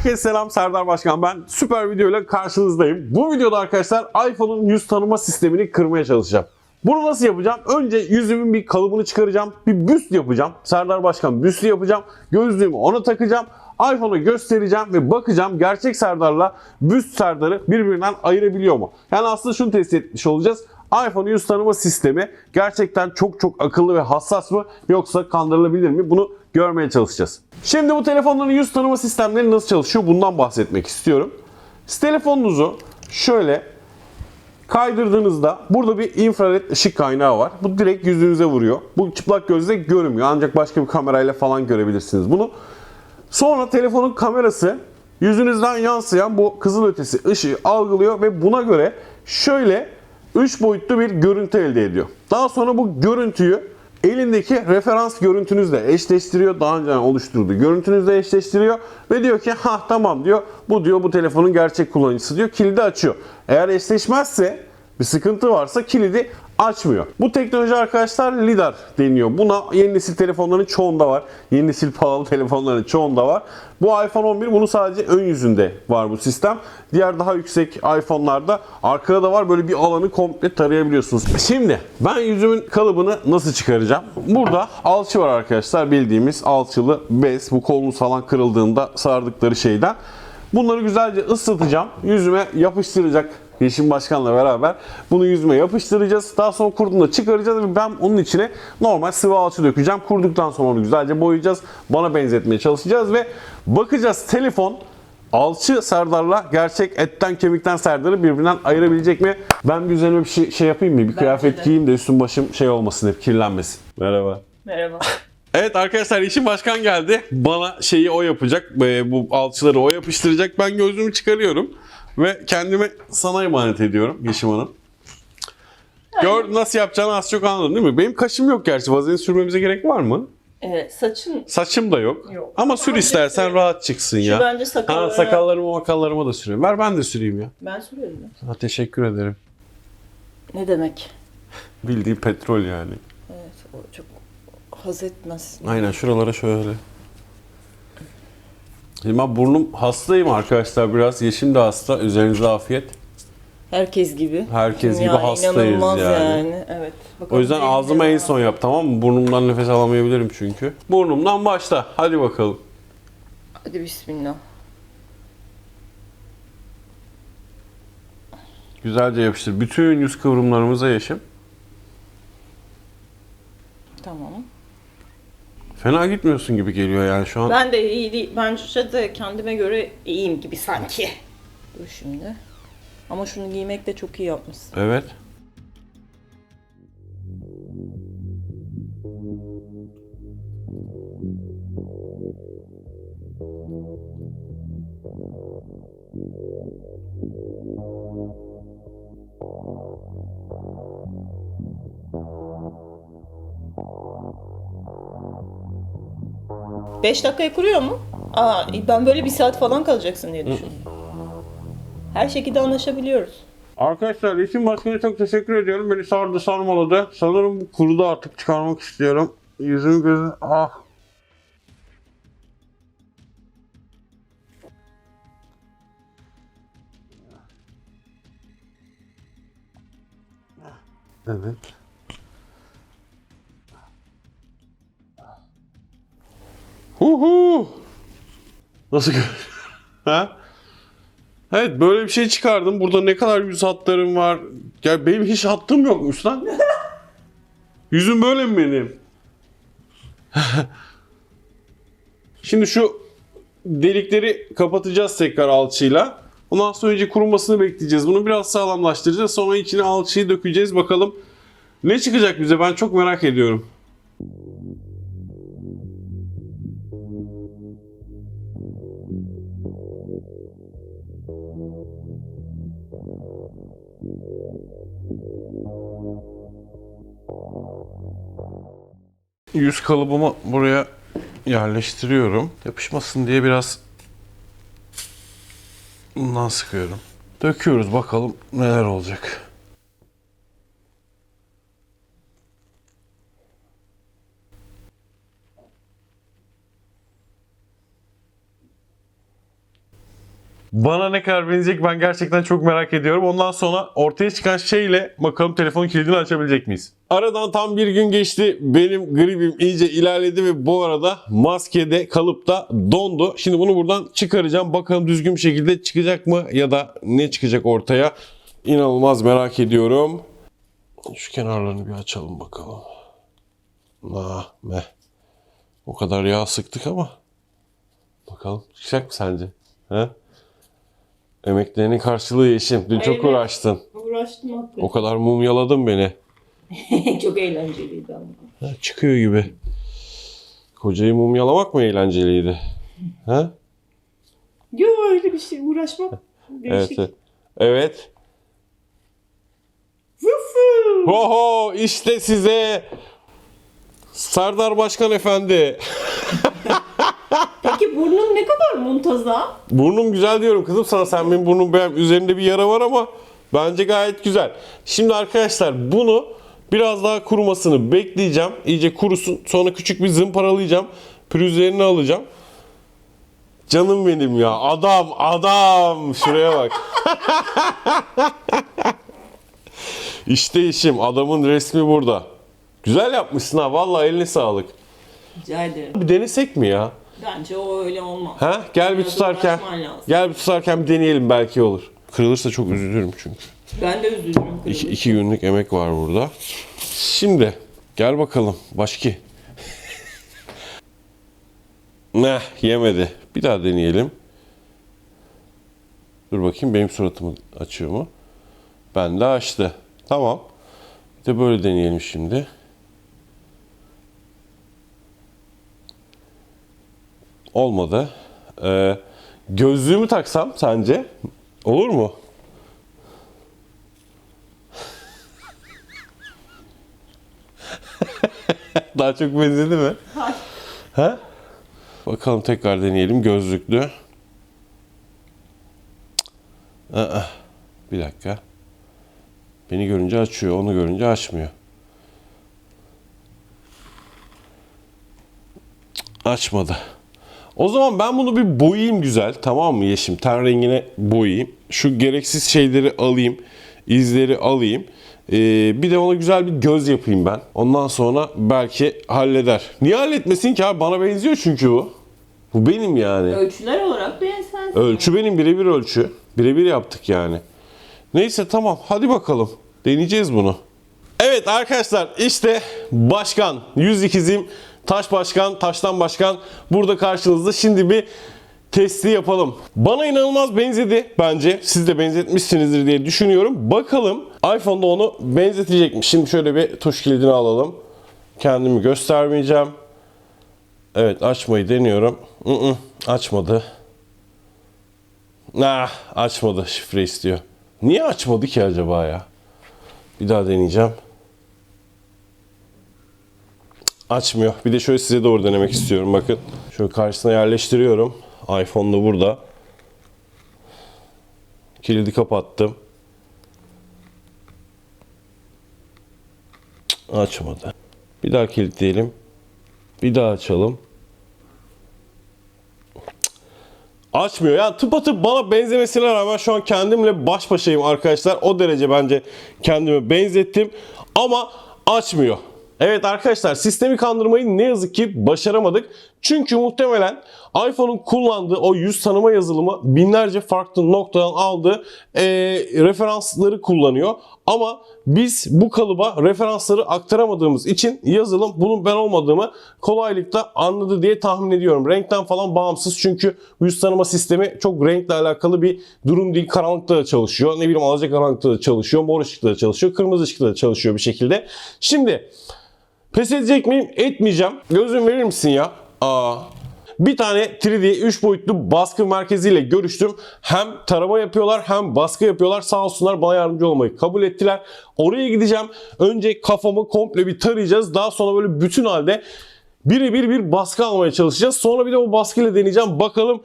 Herkese selam Serdar Başkan ben süper video ile karşınızdayım. Bu videoda arkadaşlar iPhone'un yüz tanıma sistemini kırmaya çalışacağım. Bunu nasıl yapacağım? Önce yüzümün bir kalıbını çıkaracağım. Bir büst yapacağım. Serdar Başkan büstü yapacağım. Gözlüğümü ona takacağım. iPhone'a göstereceğim ve bakacağım gerçek Serdar'la büst Serdar'ı birbirinden ayırabiliyor mu? Yani aslında şunu test etmiş olacağız. iPhone yüz tanıma sistemi gerçekten çok çok akıllı ve hassas mı yoksa kandırılabilir mi? Bunu görmeye çalışacağız. Şimdi bu telefonların yüz tanıma sistemleri nasıl çalışıyor bundan bahsetmek istiyorum. Telefonunuzu şöyle kaydırdığınızda burada bir infrared ışık kaynağı var. Bu direkt yüzünüze vuruyor. Bu çıplak gözle görünmüyor ancak başka bir kamerayla falan görebilirsiniz bunu. Sonra telefonun kamerası yüzünüzden yansıyan bu kızılötesi ışığı algılıyor ve buna göre şöyle 3 boyutlu bir görüntü elde ediyor. Daha sonra bu görüntüyü elindeki referans görüntünüzle eşleştiriyor. Daha önce oluşturduğu görüntünüzle eşleştiriyor ve diyor ki ha tamam diyor bu diyor bu telefonun gerçek kullanıcısı diyor kilidi açıyor. Eğer eşleşmezse bir sıkıntı varsa kilidi açmıyor. Bu teknoloji arkadaşlar LiDAR deniyor. Buna yeni nesil telefonların çoğunda var. Yeni nesil pahalı telefonların çoğunda var. Bu iPhone 11 bunun sadece ön yüzünde var bu sistem. Diğer daha yüksek iPhone'larda arkada da var. Böyle bir alanı komple tarayabiliyorsunuz. Şimdi ben yüzümün kalıbını nasıl çıkaracağım? Burada alçı var arkadaşlar. Bildiğimiz alçılı bez. Bu kolunuz falan kırıldığında sardıkları şeyden. Bunları güzelce ıslatacağım. Yüzüme yapıştıracak Yeşim Başkan'la beraber bunu yüzüme yapıştıracağız. Daha sonra kurduğunda çıkaracağız ve ben onun içine normal sıvı alçı dökeceğim. Kurduktan sonra onu güzelce boyayacağız. Bana benzetmeye çalışacağız ve bakacağız telefon alçı Serdar'la gerçek etten kemikten Serdar'ı birbirinden ayırabilecek mi? Ben bir üzerime bir şey, şey yapayım mı? Bir kıyafet de. giyeyim de üstüm başım şey olmasın hep kirlenmesin. Merhaba. Merhaba. Evet arkadaşlar Yeşim Başkan geldi. Bana şeyi o yapacak. e, Bu alçıları o yapıştıracak. Ben gözümü çıkarıyorum. Ve kendimi sana emanet ediyorum Yeşim Hanım. Gör nasıl yapacağını az çok anladın değil mi? Benim kaşım yok gerçi. Vazelin sürmemize gerek var mı? Evet, saçın Saçım da yok. Yok. Ama sür Ama istersen işte- rahat çıksın şu ya. bence Ha, sakallara... sakallarıma makallarıma da süreyim. Ver ben de süreyim ya. Ben sürüyorum. ya. Ha, teşekkür ederim. Ne demek? Bildiğin petrol yani. Evet, o çok haz etmez. Aynen şuralara şöyle. Ben burnum hastayım arkadaşlar biraz. Yeşim de hasta. Üzerinize afiyet. Herkes gibi. Herkes gibi Ya, hastayız inanılmaz yani. Evet. O Bakalım yüzden neymiş ağzıma en son yap tamam mı? Burnumdan nefes alamayabilirim çünkü. Burnumdan başla. Hadi bakalım. Hadi bismillah. Güzelce yapıştır. Bütün yüz kıvrımlarımıza Yeşim. Tamam. Fena gitmiyorsun gibi geliyor yani şu an. Ben de iyi değil. Bence de kendime göre iyiyim gibi sanki. Dur şimdi. Ama şunu giymek de çok iyi yapmışsın. Evet. Beş dakikaya kuruyor mu? Aa, ben böyle bir saat falan kalacaksın diye düşündüm. Her şekilde anlaşabiliyoruz. Arkadaşlar Yeşim Başkan'a çok teşekkür ediyorum. Beni sardı sarmaladı. Sanırım bu kurudu artık çıkarmak istiyorum. Yüzümü gözüm... Ah. Evet. Nasıl Ha? Evet böyle bir şey çıkardım. Burada ne kadar yüz hatlarım var. Ya benim hiç hattım yokmuş lan. Yüzüm böyle mi benim? Şimdi şu delikleri kapatacağız tekrar alçıyla. Ondan sonra önce kurumasını bekleyeceğiz. Bunu biraz sağlamlaştıracağız. Sonra içine alçıyı dökeceğiz. Bakalım ne çıkacak bize ben çok merak ediyorum. Yüz kalıbımı buraya yerleştiriyorum. Yapışmasın diye biraz bundan sıkıyorum. Döküyoruz bakalım neler olacak. Bana ne kadar benzeyecek ben gerçekten çok merak ediyorum. Ondan sonra ortaya çıkan şeyle bakalım telefon kilidini açabilecek miyiz? Aradan tam bir gün geçti. Benim gribim iyice ilerledi ve bu arada maskede kalıp da dondu. Şimdi bunu buradan çıkaracağım. Bakalım düzgün bir şekilde çıkacak mı ya da ne çıkacak ortaya? İnanılmaz merak ediyorum. Şu kenarlarını bir açalım bakalım. Ah meh. O kadar yağ sıktık ama. Bakalım çıkacak mı sence? He? Emeklerinin karşılığı yeşim. Dün çok Evet. uğraştın. Uğraştım hakikaten. O kadar mumyaladın beni. Çok eğlenceliydi ama. Ha, çıkıyor gibi. Kocayı mumyalamak mı eğlenceliydi? Ha? Yok öyle bir şey uğraşmak. Evet. Değişik. Evet. evet. Vufu! Oho işte size Serdar Başkan Efendi. Peki burnun ne kadar muntazam? Burnum güzel diyorum kızım sana. Sen benim burnum beğen. Üzerinde bir yara var ama bence gayet güzel. Şimdi arkadaşlar bunu biraz daha kurumasını bekleyeceğim. İyice kurusun. Sonra küçük bir zımparalayacağım. Pürüzlerini alacağım. Canım benim ya. Adam, adam. Şuraya bak. işte işim. Adamın resmi burada. Güzel yapmışsın ha. Vallahi eline sağlık. Rica ederim. Bir denesek mi ya? Bence o öyle olmaz. Ha? Gel bir Biraz tutarken. uğraşman lazım. Gel bir tutarken bir deneyelim belki olur. Kırılırsa çok üzülürüm çünkü. Ben de üzülürüm. İki, kırılır. iki günlük emek var burada. Şimdi gel bakalım başki. Neh yemedi. Bir daha deneyelim. Dur bakayım benim suratımı açıyor mu? Ben de açtı. Tamam. Bir de böyle deneyelim şimdi. Olmadı. Ee, gözlüğümü taksam sence olur mu? Daha çok benzedi mi? Hayır. Ha? Bakalım tekrar deneyelim gözlüklü. Aa, bir dakika. Beni görünce açıyor, onu görünce açmıyor. Açmadı. O zaman ben bunu bir boyayayım güzel tamam mı Yeşim? Ten rengine boyayayım. Şu gereksiz şeyleri alayım. izleri alayım. Ee, bir de ona güzel bir göz yapayım ben. Ondan sonra belki halleder. Niye halletmesin ki abi? Bana benziyor çünkü bu. Bu benim yani. Ölçüler olarak bensen. Ölçü benim birebir ölçü. Birebir yaptık yani. Neyse tamam hadi bakalım. Deneyeceğiz bunu. Evet arkadaşlar işte başkan, yüz ikizim, taş başkan, taştan başkan burada karşınızda. Şimdi bir testi yapalım. Bana inanılmaz benzedi bence. Siz de benzetmişsinizdir diye düşünüyorum. Bakalım iPhone'da onu benzetecek mi? Şimdi şöyle bir tuş kilidini alalım. Kendimi göstermeyeceğim. Evet açmayı deniyorum. Mm-mm, açmadı. Nah açmadı şifre istiyor. Niye açmadı ki acaba ya? Bir daha deneyeceğim. Açmıyor. Bir de şöyle size doğru denemek istiyorum bakın. Şöyle karşısına yerleştiriyorum. iPhone da burada. Kilidi kapattım. Açmadı. Bir daha kilitleyelim. Bir daha açalım. Açmıyor. Yani tıpatıp bana benzemesine rağmen şu an kendimle baş başayım arkadaşlar. O derece bence kendimi benzettim. Ama açmıyor. Evet arkadaşlar sistemi kandırmayı ne yazık ki başaramadık. Çünkü muhtemelen iPhone'un kullandığı o yüz tanıma yazılımı binlerce farklı noktadan aldığı eee, referansları kullanıyor. Ama biz bu kalıba referansları aktaramadığımız için yazılım bunun ben olmadığımı kolaylıkla anladı diye tahmin ediyorum. Renkten falan bağımsız çünkü yüz tanıma sistemi çok renkle alakalı bir durum değil. Karanlıkta da çalışıyor. Ne bileyim alacakaranlıkta da çalışıyor. Mor ışıkta da çalışıyor. Kırmızı ışıkta da çalışıyor bir şekilde. Şimdi Pes edecek miyim? Etmeyeceğim. Gözüm verir misin ya? Aa. Bir tane 3D 3 boyutlu baskı merkeziyle görüştüm. Hem tarama yapıyorlar hem baskı yapıyorlar. Sağ olsunlar bana yardımcı olmayı kabul ettiler. Oraya gideceğim. Önce kafamı komple bir tarayacağız. Daha sonra böyle bütün halde birebir bir baskı almaya çalışacağız. Sonra bir de o baskıyla deneyeceğim. Bakalım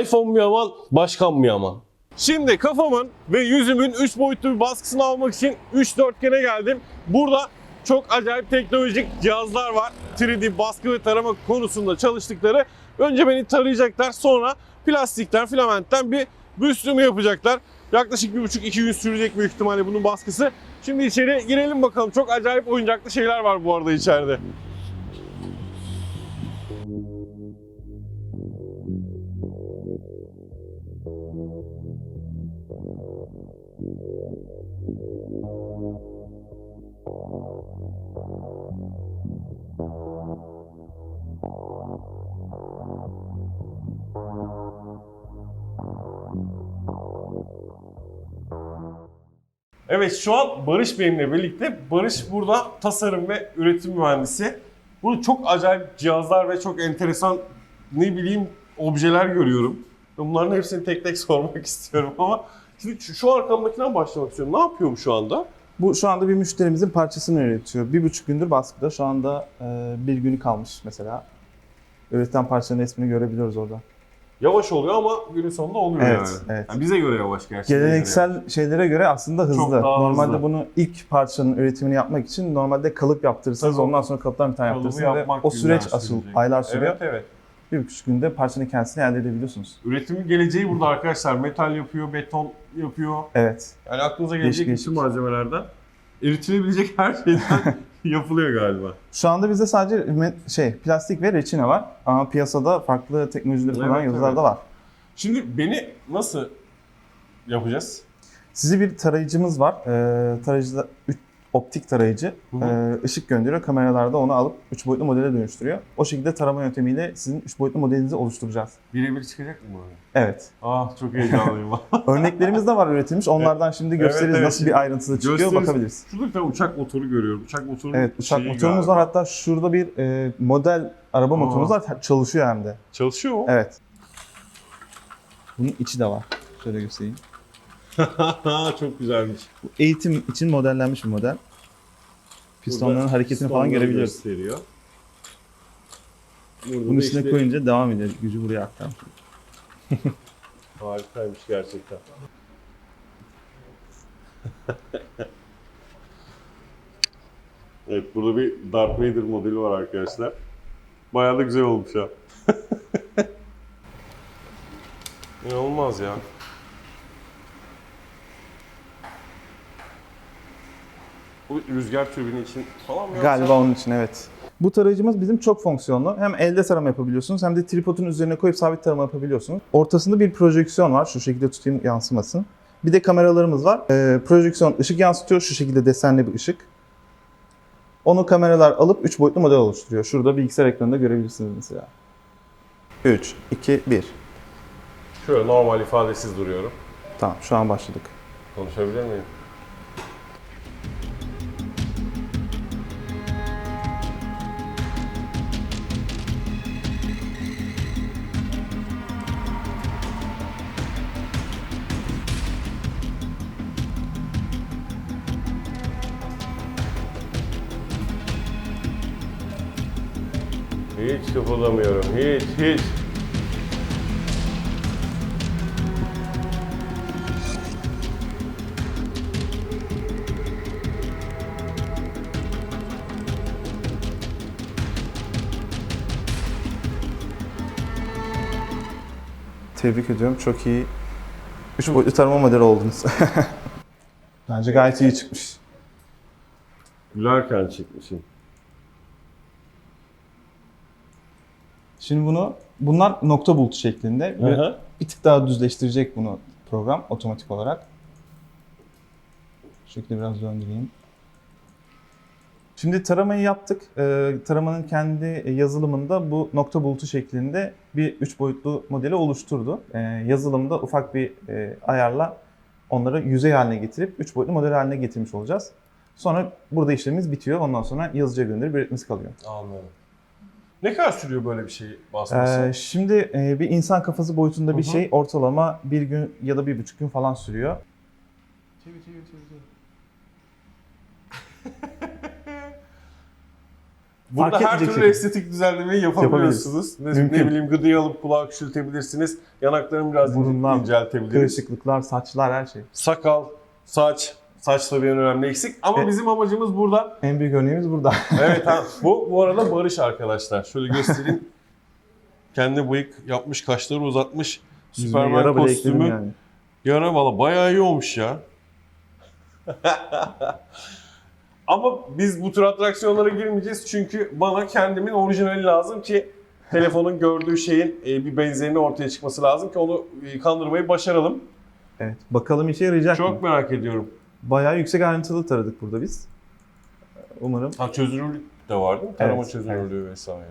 iPhone mu yaman, başkan mı yaman? Şimdi kafamın ve yüzümün 3 boyutlu bir baskısını almak için 3 dörtgene geldim. Burada çok acayip teknolojik cihazlar var. 3D baskı ve tarama konusunda çalıştıkları. Önce beni tarayacaklar sonra plastikten, filamentten bir büstümü yapacaklar. Yaklaşık bir buçuk iki gün sürecek büyük ihtimalle bunun baskısı. Şimdi içeri girelim bakalım. Çok acayip oyuncaklı şeyler var bu arada içeride. Evet şu an Barış benimle birlikte. Barış burada tasarım ve üretim mühendisi. Burada çok acayip cihazlar ve çok enteresan ne bileyim objeler görüyorum. Bunların hepsini tek tek sormak istiyorum ama şimdi şu, şu arkamdakinden başlamak istiyorum. Ne yapıyorum şu anda? Bu şu anda bir müşterimizin parçasını üretiyor. Bir buçuk gündür baskıda. Şu anda e, bir günü kalmış mesela. Üretilen parçanın resmini görebiliyoruz orada. Yavaş oluyor ama günün sonunda oluyor Evet, yani. evet. Yani bize göre yavaş gerçekten. Geleneksel şeylere göre aslında hızlı. Çok daha normalde hızlı. bunu ilk parçanın üretimini yapmak için normalde kalıp yaptırırsınız. Tabii. Ondan sonra kalıptan bir tane Kalıbı yaptırırsınız ve yapmak o süreç günler asıl sürecek. aylar sürüyor. Evet evet. Bir buçuk günde parçanın kendisini elde edebiliyorsunuz. Üretimin geleceği burada arkadaşlar. Metal yapıyor, beton yapıyor. Evet. Yani aklınıza gelecek Değişik bütün malzemelerden eritilebilecek her şeyden yapılıyor galiba. Şu anda bizde sadece şey plastik ve reçine var. Ama piyasada farklı teknolojileri Evet, kullanan yazılar evet. da var. Şimdi beni nasıl yapacağız? Sizi bir tarayıcımız var. Ee, tarayıcıda optik tarayıcı. Hı hı. Ee, ışık gönderiyor. Kameralarda onu alıp 3 boyutlu modele dönüştürüyor. O şekilde tarama yöntemiyle sizin 3 boyutlu modelinizi oluşturacağız. Birebir çıkacak mı böyle? Evet. Ah çok heyecanlıyım. Örneklerimiz de var üretilmiş. Onlardan şimdi gösteririz evet, nasıl şimdi bir ayrıntılı çıkıyor gösteririz. bakabiliriz. Şurada bir tane uçak motoru görüyorum. Uçak motoru Evet uçak motorumuz var. Hatta şurada bir e, model araba Aa. motorumuz var. Çalışıyor hem de. Çalışıyor mu? Evet. Bunun içi de var. Şöyle göstereyim. çok güzelmiş. Bu eğitim için modellenmiş bir model. Pistonların Burada hareketini falan pistonları görebiliyoruz. Gösteriyor. Burada Bunun da üstüne işte- koyunca devam ediyor. Gücü buraya aktarmış. Harikaymış gerçekten. evet burada bir Darth Vader modeli var arkadaşlar. Bayağı da güzel olmuş ha. İnanılmaz ya. Bu rüzgar türbini için falan mı Galiba onun için evet. Bu tarayıcımız bizim çok fonksiyonlu. Hem elde tarama yapabiliyorsunuz hem de tripodun üzerine koyup sabit tarama yapabiliyorsunuz. Ortasında bir projeksiyon var. Şu şekilde tutayım yansımasın. Bir de kameralarımız var. Ee, projeksiyon ışık yansıtıyor. Şu şekilde desenli bir ışık. Onu kameralar alıp 3 boyutlu model oluşturuyor. Şurada bilgisayar ekranında görebilirsiniz mesela. 3, 2, 1. Şöyle normal ifadesiz duruyorum. Tamam şu an başladık. Konuşabilir miyim? Hiç kıpırdamıyorum. Hiç, hiç. Tebrik ediyorum. Çok iyi. 3 boyutlu tarama modeli oldunuz. Bence gayet iyi çıkmış. Gülerken çekmişim. Şimdi bunu bunlar nokta bulutu şeklinde. Hı Bir, tık daha düzleştirecek bunu program otomatik olarak. Şu şekilde biraz döndüreyim. Şimdi taramayı yaptık. Ee, taramanın kendi yazılımında bu nokta bulutu şeklinde bir üç boyutlu modeli oluşturdu. Ee, yazılımda ufak bir e, ayarla onları yüzey haline getirip üç boyutlu model haline getirmiş olacağız. Sonra burada işlemimiz bitiyor. Ondan sonra yazıcıya gönderip üretmesi kalıyor. Anladım. Ne kadar sürüyor böyle bir şey basması? Ee, şimdi e, bir insan kafası boyutunda bir Hı hı. şey ortalama bir gün ya da bir buçuk gün falan sürüyor. Burada fark her etmeyecek türlü şekilde. estetik düzenlemeyi yapabiliyorsunuz. Ne, Mümkün. ne bileyim gıdıyı alıp kulağı küçültebilirsiniz. Yanaklarını biraz Burunlar, inceltebiliriz. Kırışıklıklar, saçlar her şey. Sakal, saç. Saç tabii en önemli eksik. Ama E- bizim amacımız burada. En büyük örneğimiz burada. Evet ha. Bu, bu arada Barış arkadaşlar. Şöyle göstereyim. Kendi bıyık yapmış, kaşları uzatmış. Yüzüne Süperman yara bile ekledim kostümü. yani. Yara valla bayağı iyi olmuş ya. Ama biz bu tür atraksiyonlara girmeyeceğiz çünkü bana kendimin orijinali lazım ki telefonun gördüğü şeyin e, bir benzerini ortaya çıkması lazım ki onu e, kandırmayı başaralım. Evet. Bakalım işe yarayacak Çok mı? merak ediyorum. Bayağı yüksek ayrıntılı taradık burada biz. Umarım Ha çözünürlük de var değil mi? Tarama Evet, çözünürlüğü vesaire.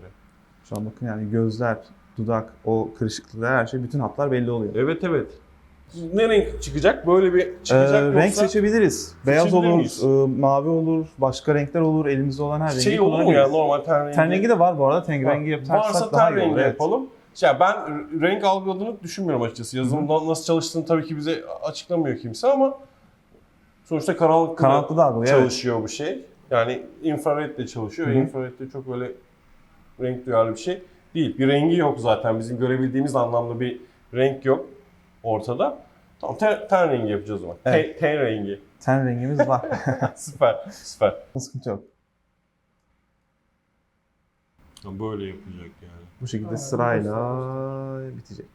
şu an bakın yani gözler, dudak, o kırışıklıklar her şey bütün hatlar belli oluyor. Evet evet. Ne renk çıkacak? Böyle bir çıkacak Ee, yoksa renk seçebiliriz. Beyaz Seçebilir olur, miyiz? e, mavi olur, başka renkler olur. Elimizde olan her rengi şey olur mu ya kullanabiliriz. normal ten rengi? Ten rengi de var bu arada. Ten Var. rengi yaparsak Varsa daha ten iyi olur. rengi evet. yapalım. Ya ben renk algıladığını düşünmüyorum açıkçası. Yazılımdan nasıl çalıştığını tabii ki bize açıklamıyor kimse ama sonuçta karanlıkta Karanlıkta da algılıyor. Evet. çalışıyor bu şey. Yani infraredle çalışıyor. Hı hı. Infrared de çok böyle renk duyarlı bir şey değil. Bir rengi yok zaten. Bizim görebildiğimiz anlamda bir renk yok ortada. Tamam ten, ten rengi yapacağız o zaman. Evet. Ten, ten rengi. Ten rengimiz var. süper, süper. Sıkıntı yok. Böyle yapacak yani. Bu şekilde sırayla bitecek.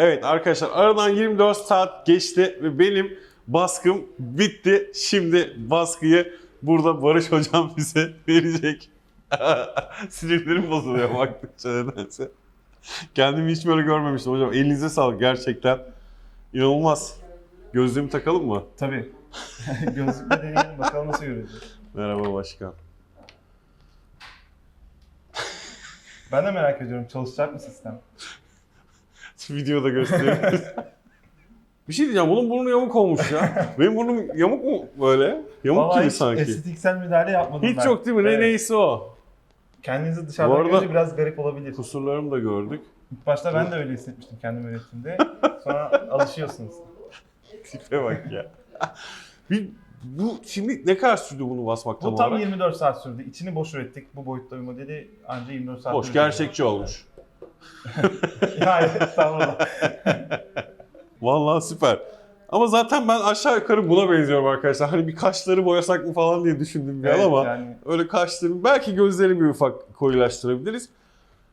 Evet arkadaşlar aradan 24 saat geçti ve benim baskım bitti. Şimdi baskıyı burada Barış hocam bize verecek. Sinirlerim bozuluyor baktıkça nedense. Kendimi hiç böyle görmemiştim hocam. Elinize sağlık gerçekten. İnanılmaz. Gözlüğümü takalım mı? Tabii. Gözlükle deneyelim bakalım nasıl göreceğiz. Merhaba başkan. Ben de merak ediyorum çalışacak mı sistem? Videoda göstereyim. Bir şey diyeceğim bunun burnu yamuk olmuş ya. Benim burnum yamuk mu böyle? Yamuk Vallahi gibi hiç sanki. estetiksel müdahale yapmadım Hiç ben. yok değil mi? Ne Evet. neyse o. Kendinizi Bu dışarıdan arada- görünce biraz garip olabilir. Kusurlarımı da gördük. İlk başta ben de öyle hissetmiştim kendim üretimde. Sonra alışıyorsunuz. Tipe bak ya. Bir, bu şimdi ne kadar sürdü bunu basmak tam Bu tam olarak? 24 saat sürdü. İçini boş ürettik. Bu boyutta bir modeli anca 24 saat. Boş, gerçekçi olmuş. Hayır, estağfurullah. Vallahi süper. Ama zaten ben aşağı yukarı buna benziyorum arkadaşlar. Hani bir kaşları boyasak mı falan diye düşündüm bir an Evet, ama yani öyle kaşlarım belki gözlerimi bir ufak koyulaştırabiliriz.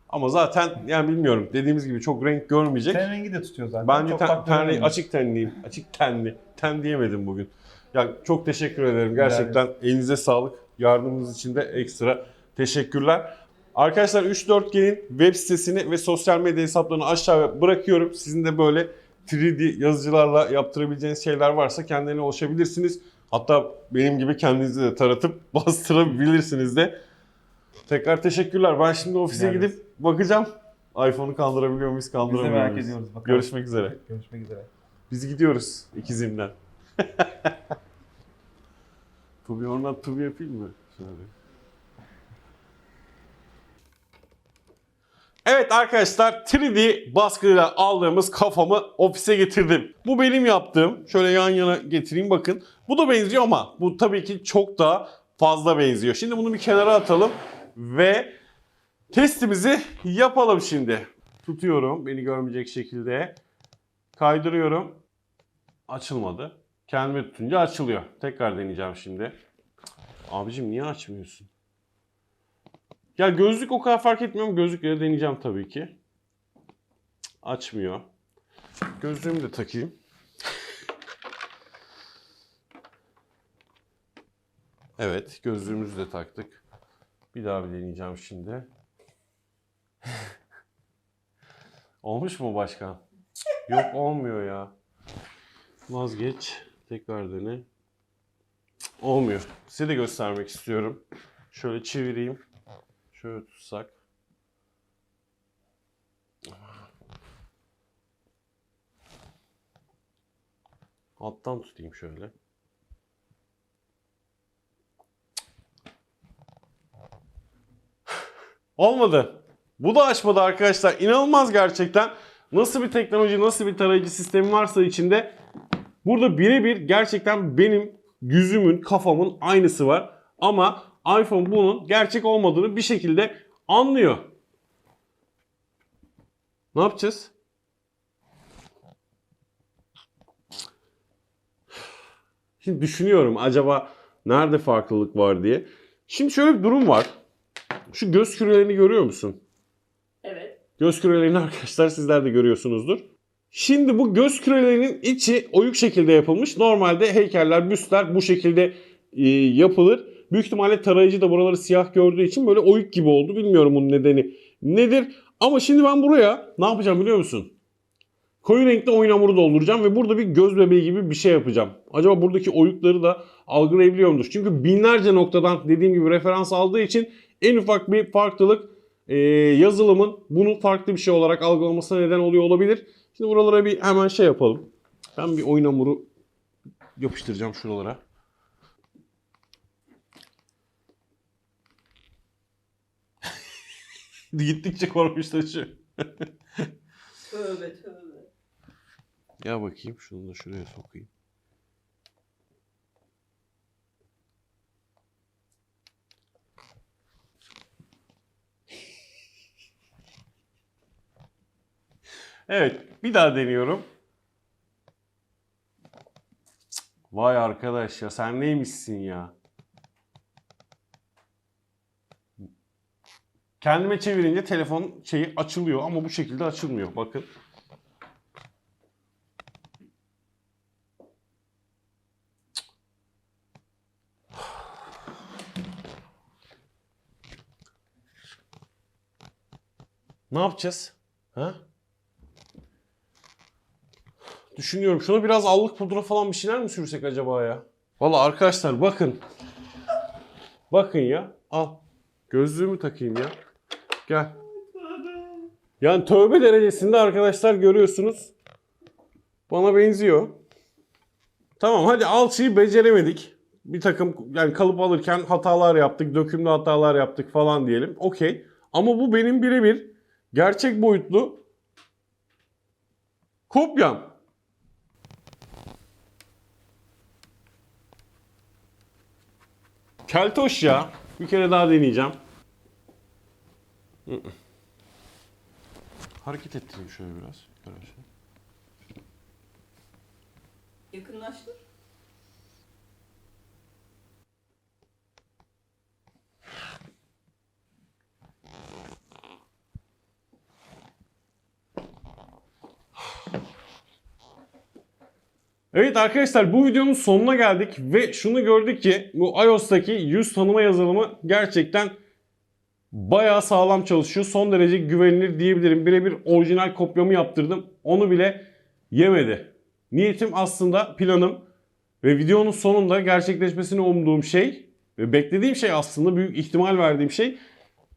Ama zaten yani bilmiyorum dediğimiz gibi çok renk görmeyecek. ten rengi de tutuyor zaten. Bence Çok ten, tenli, görünüyor. açık tenliyim. Açık tenli. Ten diyemedim bugün. Ya çok teşekkür ederim. Gerçekten elinize sağlık. Yardımınız için de ekstra teşekkürler. Arkadaşlar 3-4G'nin web sitesini ve sosyal medya hesaplarını aşağıya bırakıyorum. Sizin de böyle 3D yazıcılarla yaptırabileceğiniz şeyler varsa kendilerine ulaşabilirsiniz. Hatta benim gibi kendinizi de taratıp bastırabilirsiniz de. Tekrar teşekkürler. Ben şimdi ofise ederiz. gidip bakacağım. iPhone'u kandırabiliyor muyuz, Biz de merak muyuz? ediyoruz. Bakalım. Görüşmek üzere. Görüşmek üzere. Biz gidiyoruz ikizimden. to be or not to be yapayım mı? Şöyle. Evet arkadaşlar 3D baskıyla aldığımız kafamı ofise getirdim. Bu benim yaptığım. Şöyle yan yana getireyim bakın. Bu da benziyor ama bu tabii ki çok daha fazla benziyor. Şimdi bunu bir kenara atalım ve testimizi yapalım şimdi. Tutuyorum beni görmeyecek şekilde. Kaydırıyorum. Açılmadı. Kendime tutunca açılıyor. Tekrar deneyeceğim şimdi. Abicim niye açmıyorsun? Ya gözlük o kadar fark etmiyor ama gözlükleri deneyeceğim tabii ki. Açmıyor. Gözlüğümü de takayım. Evet, gözlüğümüzü de taktık. Bir daha bir deneyeceğim şimdi. Olmuş mu başkan? Yok olmuyor ya. Vazgeç. Tekrar dene. Olmuyor. Size de göstermek istiyorum. Şöyle çevireyim. Şöyle tutsak. Alttan tutayım şöyle. Olmadı. Bu da açmadı arkadaşlar. İnanılmaz gerçekten. Nasıl bir teknoloji, nasıl bir tarayıcı sistemi varsa içinde burada birebir gerçekten benim yüzümün, kafamın aynısı var. Ama iPhone bunun gerçek olmadığını bir şekilde anlıyor. Ne yapacağız? Şimdi düşünüyorum acaba nerede farklılık var diye. Şimdi şöyle bir durum var. Şu göz kürelerini görüyor musun? Evet. Göz kürelerini arkadaşlar sizler de görüyorsunuzdur. Şimdi bu göz kürelerinin içi oyuk şekilde yapılmış. Normalde heykeller, büstler bu şekilde e, yapılır. Büyük ihtimalle tarayıcı da buraları siyah gördüğü için böyle oyuk gibi oldu. Bilmiyorum bunun nedeni nedir. Ama şimdi ben buraya ne yapacağım biliyor musun? Koyu renkli oyun hamuru dolduracağım ve burada bir göz bebeği gibi bir şey yapacağım. Acaba buradaki oyukları da algılayabiliyor mudur? Çünkü binlerce noktadan dediğim gibi referans aldığı için en ufak bir farklılık e, yazılımın bunu farklı bir şey olarak algılamasına neden oluyor olabilir. Şimdi buralara bir hemen şey yapalım. Ben bir oyun hamuru yapıştıracağım şuralara. Gittikçe korkmuşlaşıyor. Tövbe tövbe. Gel bakayım şunu da şuraya sokayım. Evet, bir daha deniyorum. Vay arkadaş ya sen neymişsin ya? Kendime çevirince telefon şeyi açılıyor ama bu şekilde açılmıyor. Bakın. Ne yapacağız? Ha? Düşünüyorum. Şuna biraz allık pudra falan bir şeyler mi sürsek acaba ya? Valla arkadaşlar bakın. Bakın ya. Al. Gözlüğümü takayım ya. Gel. Yani tövbe derecesinde arkadaşlar görüyorsunuz. Bana benziyor. Tamam hadi alçıyı beceremedik. Bir takım yani kalıp alırken hatalar yaptık, dökümlü hatalar yaptık falan diyelim. Okey. Ama bu benim birebir gerçek boyutlu kopyam. Keltoş ya. Bir kere daha deneyeceğim. Hareket ettireyim şöyle biraz. Arkadaşlar. Yakınlaştır. Evet arkadaşlar bu videonun sonuna geldik ve şunu gördük ki bu iOS'taki yüz tanıma yazılımı gerçekten bayağı sağlam çalışıyor. Son derece güvenilir diyebilirim. Birebir orijinal kopyamı yaptırdım. Onu bile yemedi. Niyetim aslında planım ve videonun sonunda gerçekleşmesini umduğum şey ve beklediğim şey aslında büyük ihtimal verdiğim şey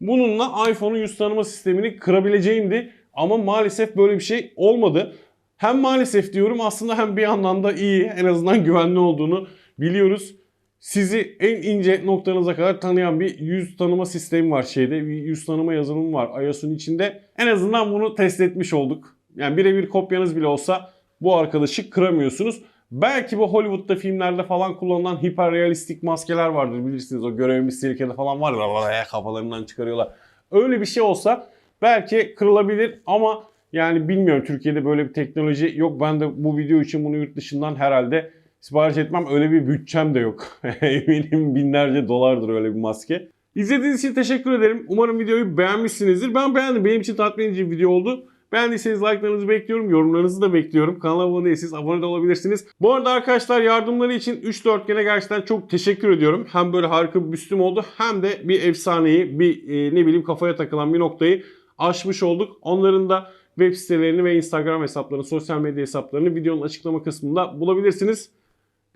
bununla iPhone'un yüz tanıma sistemini kırabileceğimdi. Ama maalesef böyle bir şey olmadı. Hem maalesef diyorum aslında hem bir yandan da iyi. En azından güvenli olduğunu biliyoruz. Sizi en ince noktanıza kadar tanıyan bir yüz tanıma sistemi var şeyde. Bir yüz tanıma yazılımı var iOS'un içinde. En azından bunu test etmiş olduk. Yani birebir kopyanız bile olsa bu arkadaşı kıramıyorsunuz. Belki bu Hollywood'da filmlerde falan kullanılan hiperrealistik maskeler vardır bilirsiniz. O görevimiz tehlikede falan var ya kafalarından çıkarıyorlar. Öyle bir şey olsa belki kırılabilir ama yani bilmiyorum Türkiye'de böyle bir teknoloji yok. Ben de bu video için bunu yurt dışından herhalde sipariş etmem. Öyle bir bütçem de yok. Eminim binlerce dolardır öyle bir maske. İzlediğiniz için teşekkür ederim. Umarım videoyu beğenmişsinizdir. Ben beğendim. Benim için tatmin edici bir video oldu. Beğendiyseniz like'larınızı bekliyorum. Yorumlarınızı da bekliyorum. Kanala abone değilseniz abone de olabilirsiniz. Bu arada arkadaşlar yardımları için 3 dörtgene gerçekten çok teşekkür ediyorum. Hem böyle harika bir büstüm oldu hem de bir efsaneyi, bir e, ne bileyim kafaya takılan bir noktayı aşmış olduk. Onların da web sitelerini ve Instagram hesaplarını, sosyal medya hesaplarını videonun açıklama kısmında bulabilirsiniz.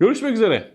Görüşmek üzere.